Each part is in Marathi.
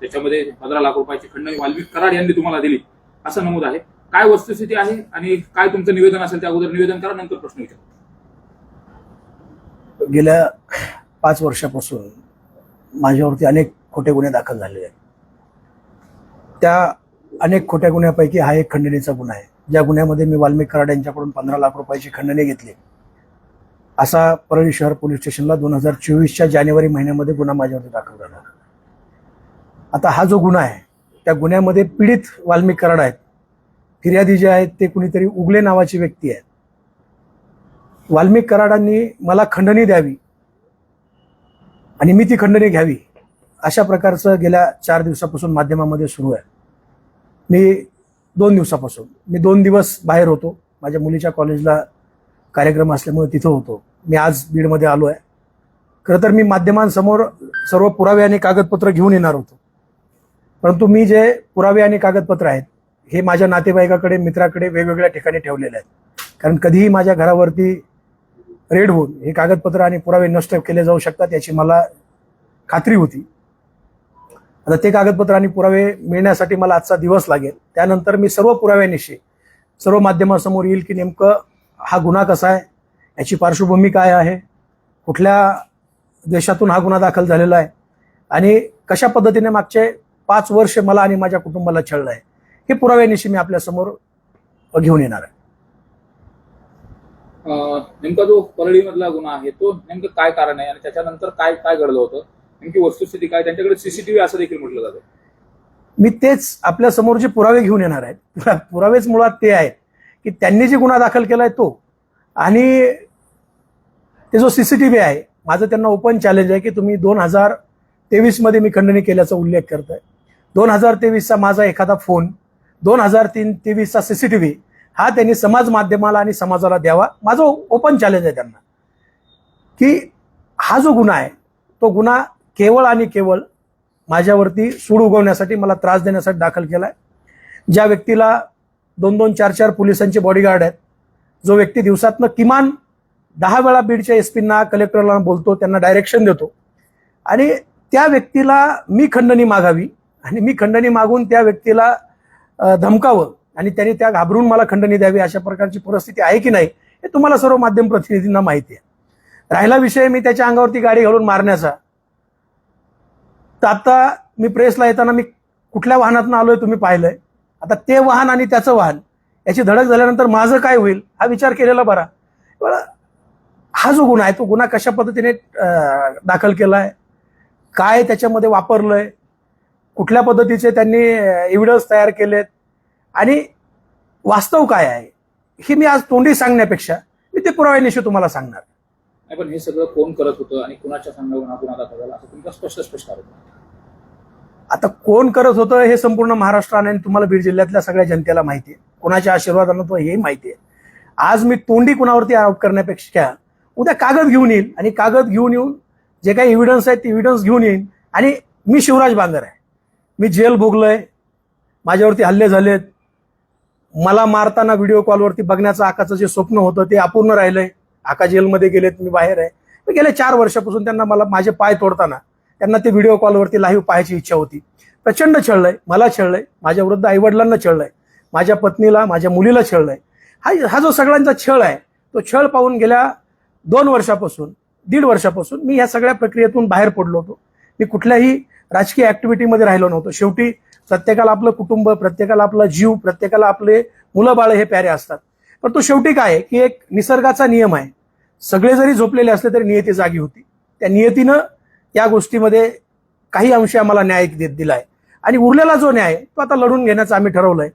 त्याच्यामध्ये पंधरा लाख रुपयाची खंडणी वाल्मिक कराड यांनी तुम्हाला दिली. असं नमूद आहे. काय वस्तुस्थिती आहे आणि काय तुमचं निवेदन असेल त्या अगोदर निवेदन करा नंतर प्रश्न विचारा. गेल्या पाच वर्षापासून माझ्यावरती अनेक खोटे गुन्हे दाखल झालेले आहेत. त्या अनेक खोट्या गुन्ह्यापैकी हा एक खंडणीचा गुन्हा आहे. ज्या गुन्ह्यामध्ये मी वाल्मिक कराड यांच्याकडून पंधरा लाख रुपयाची खंडणी घेतली. असा परळी शहर पोलीस स्टेशनला दोन हजार चोवीसच्या जानेवारी महिन्यामध्ये गुन्हा माझ्यावरती दाखल झाला. आता हा जो गुन्हा आहे त्या गुन्ह्यामध्ये पीडित वाल्मिक कराड आहेत. फिर्यादी जे आहेत ते कुणीतरी उगले नावाची व्यक्ती आहे वाल्मिक कराडांनी मला खंडणी द्यावी आणि मी ती खंडणी घ्यावी अशा प्रकारचं गेल्या चार दिवसापासून माध्यमामध्ये सुरू आहे. मी दोन दिवसापासून मी दोन दिवस बाहेर होतो. माझ्या मुलीच्या कॉलेजला कार्यक्रम असल्यामुळे तिथं होतो. मी आज बीडमध्ये आलो आहे. खरं तर मी माध्यमांसमोर सर्व पुरावे आणि कागदपत्र घेऊन येणार होतो. परंतु मी जे पुरावे आणि कागदपत्र आहेत हे माझ्या नातेवाईकाकडे मित्राकडे वेगवेगळ्या ठिकाणी ठेवलेले आहेत. कारण कधीही माझ्या घरावरती रेड होऊन हे कागदपत्र आणि पुरावे नष्ट केले जाऊ शकतात याची मला खात्री होती. आता ते कागदपत्र आणि पुरावे मिळण्यासाठी मला आजचा दिवस लागेल. त्यानंतर मी सर्व पुराव्यानिशी सर्व माध्यमासमोर येईल की नेमकं हा गुन्हा कसा आहे याची पार्श्वभूमी काय आहे कुठल्या देशातून हा गुन्हा दाखल झालेला आहे आणि कशा पद्धतीने मागचे पाच वर्ष मला आणि माझ्या कुटुंबाला छळलं आहे. हे पुराव्यानिशी मी आपल्यासमोर घेऊन येणार आहे. नेमका जो परळीमधला गुन्हा आहे तो नेमकं काय कारण आहे आणि त्याच्यानंतर काय काय घडलं होतं? नेमकी वस्तुस्थिती काय? त्यांच्याकडे सीसीटीव्ही असं देखील म्हटलं जातं. मी तेच आपल्यासमोर जे पुरावे घेऊन येणार आहेत पुरा- पुरावेच मुळात ते आहेत की त्यांनी जे गुन्हा दाखल केलाय तो आणि ते जो सीसीटीव्ही आहे माझं त्यांना ओपन चॅलेंज आहे की तुम्ही दोन हजार तेवीसमध्ये मी खंडणी केल्याचा उल्लेख करतोय. दोन हजार तेवीसचा माझा एखादा फोन दोन हजार तीन तेवीसचा सी सी टी व्ही हा त्यांनी समाज माध्यमाला आणि समाजाला द्यावा. माझं ओपन चॅलेंज आहे त्यांना. की हा जो गुन्हा आहे तो गुन्हा केवळ आणि केवळ माझ्यावरती सूड उगवण्यासाठी मला त्रास देण्यासाठी दाखल केला आहे ज्या व्यक्तीला दोन दोन चार चार पोलिसांचे बॉडीगार्ड आहेत जो व्यक्ती दिवसातनं किमान दहा वेळा बीडच्या एस पींना कलेक्टरला बोलतो त्यांना डायरेक्शन देतो. आणि त्या व्यक्तीला मी खंडणी मागावी. आणि मी खंडणी मागून त्या व्यक्तीला धमकावं आणि त्यांनी त्या घाबरून मला खंडणी द्यावी अशा प्रकारची परिस्थिती आहे की नाही हे तुम्हाला सर्व माध्यम प्रतिनिधींना माहिती आहे. राहिला विषय मी त्याच्या अंगावरती गाडी घालून मारण्याचा. तर आता मी प्रेसला येताना मी कुठल्या वाहनातून आलोय तुम्ही पाहिलंय. आता ते वाहन आणि त्याचं वाहन याची धडक झाल्यानंतर माझं काय होईल हा विचार केलेला बरा. बरं, हा जो गुन्हा आहे तो गुन्हा कशा पद्धतीने दाखल केला आहे काय त्याच्यामध्ये वापरलंय कुठल्या पद्धतीचे त्यांनी एव्हिडन्स तयार केलेत? आणि वास्तव काय आहे? हे मी आज तोंडी सांगण्यापेक्षा मी ते पुराव्यानिशी तुम्हाला सांगणार. नाही पण हे सगळं कोण करत होतं आणि कुणाच्या असं तुमचा स्पष्ट स्पष्ट. आता कोण करत होतं हे संपूर्ण महाराष्ट्राने आणि तुम्हाला बीड जिल्ह्यातल्या सगळ्या जनतेला माहिती आहे. कोणाच्या आशीर्वादानं तो हे माहिती आहे. आज मी तोंडी कुणावरती आरोप करण्यापेक्षा उद्या कागद घेऊन येईल आणि कागद घेऊन येऊन जे काही एव्हिडन्स आहेत ते एव्हिडन्स घेऊन येईन आणि मी शिवराज बांगर आहे. मी जेल भोगलोय. माझ्यावरती हल्ले झालेत. मला मारताना व्हिडिओ कॉलवरती बघण्याचं आकाचं जे स्वप्न होतं ते अपूर्ण राहिलंय. आका जेलमध्ये गेलेत मी बाहेर आहे. मी गेल्या चार वर्षापासून त्यांना मला माझे पाय तोडताना त्यांना ते व्हिडिओ कॉलवरती लाईव्ह पाहायची इच्छा होती. प्रचंड छळलंय मला छळलंय माझ्या वृद्ध आईवडिलांना छळलंय माझ्या पत्नीला माझ्या मुलीला छळलंय. हा हा जो सगळ्यांचा छळ आहे तो छळ पाहून गेल्या दोन वर्षापासून दीड वर्षापासून मी या सगळ्या प्रक्रियेतून बाहेर पडलो होतो. मी कुठल्याही राजकीय ऍक्टिव्हिटीमध्ये राहिलो नव्हतो. शेवटी प्रत्येकाला आपलं कुटुंब प्रत्येकाला आपला जीव प्रत्येकाला आपले मुलं बाळ हे प्यारे असतात. पण तो शेवटी काय आहे की एक निसर्गाचा नियम आहे. सगळे जरी झोपलेले असले तरी नियती जागी होती. त्या नियतीनं या गोष्टीमध्ये काही अंश आम्हाला न्याय देत दिलाय. आणि उरलेला जो न्याय तो आता लढून घेण्याचं आम्ही ठरवलंय.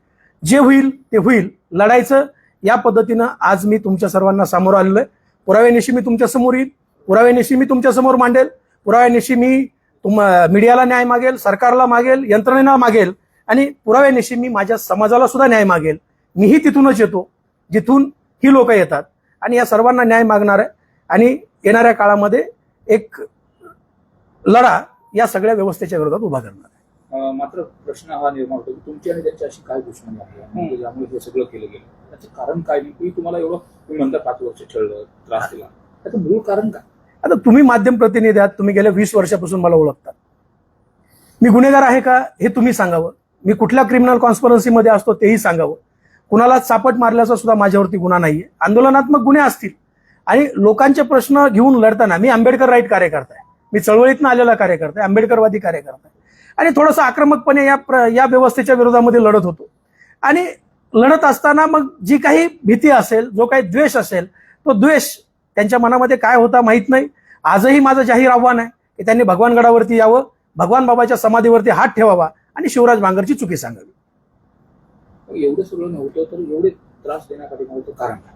जे होईल ते होईल. लढायचं या पद्धतीनं आज मी तुमच्या सर्वांना समोर आलेलो आहे. पुराव्यानिशी मी तुमच्यासमोर येईल. पुराव्यानिशी मी तुमच्यासमोर मांडेल. पुराव्यानिशी मी तुम मीडियाला न्याय मागेल सरकारला मागेल यंत्रणेला मागेल आणि पुराव्यानिशी मी माझ्या समाजाला सुद्धा न्याय मागेल. मीही तिथूनच येतो जिथून ही लोक येतात. आणि या सर्वांना न्याय मागणार आहे आणि येणाऱ्या काळामध्ये एक लढा या सगळ्या व्यवस्थेच्या विरोधात उभा करणार आहे. मात्र प्रश्न हा निर्माण होतो की तुमची आणि त्यांची अशी काय दुश्मनी आहे? म्हणजे ज्यामुळे हे सगळं केलं गेलं. त्याचं कारण काय? नेमकं तुम्हाला एवढं तुम्ही म्हणता पाच वर्ष छळलं त्रास दिला. त्याचं मूळ कारण काय? आता तुम्ही माध्यम प्रतिनिधी आहात तुम्ही गेल्या वीस वर्षापासून मला ओळखता. मी गुन्हेगार आहे का हे तुम्ही सांगावं. मी कुठल्या क्रिमिनल कॉन्स्परन्सीमध्ये असतो तेही सांगावं. कुणाला चापट मारल्याचा सुद्धा माझ्यावरती गुन्हा नाहीये. आंदोलनात्मक गुन्हे असतील. आणि लोकांचे प्रश्न घेऊन लढताना मी आंबेडकर राईट कार्यकर्ता आहे मी चळवळीतनं आलेला कार्यकर्ता आहे आंबेडकरवादी कार्यकर्ता आहे आणि थोडंसं आक्रमकपणे या प्र या व्यवस्थेच्या विरोधामध्ये लढत होतो. आणि लढत असताना मग जी काही भीती असेल जो काही द्वेष असेल तो द्वेष त्यांच्या मनामध्ये काय होता माहीत नाही. आजही माझं जाहीर आव्हान आहे की त्यांनी भगवानगडावरती यावं भगवान बाबाच्या समाधीवरती हात ठेवावा आणि शिवराज भांगरची चुकी सांगावी. एवढं सगळं नव्हतं तर एवढे त्रास देण्यासाठी नव्हतं कारण काय?